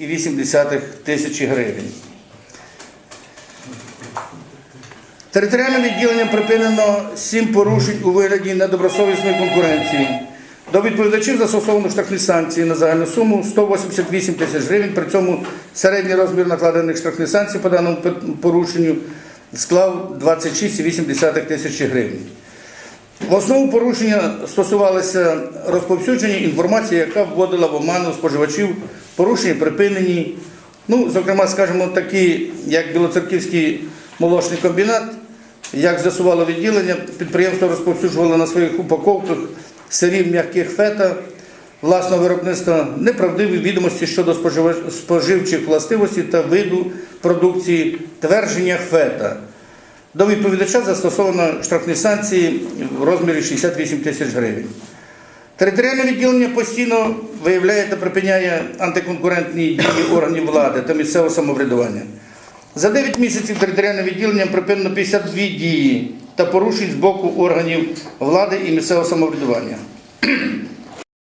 2,8 тисячі гривень. Територіальним відділенням припинено сім порушень у вигляді недобросовісної конкуренції. До відповідачів застосовано штрафні санкції на загальну суму 188 тисяч гривень. При цьому середній розмір накладених штрафних санкцій по даному порушенню склав 26,8 тисячі гривень. В основу порушення стосувалося розповсюдження інформації, яка вводила в оману споживачів, порушення припинені. Ну, зокрема, скажімо, такі, як Білоцерківський молочний комбінат, як з'ясувало відділення, підприємство розповсюджувало на своїх упаковках сирів м'яких фета власного виробництва неправдиві відомості щодо споживчих властивостей та виду продукції твердження фета. До відповідача застосовано штрафні санкції в розмірі 68 тисяч гривень. Територіальне відділення постійно виявляє та припиняє антиконкурентні дії органів влади та місцевого самоврядування. За 9 місяців територіальним відділенням припинено 52 дії та порушень з боку органів влади і місцевого самоврядування.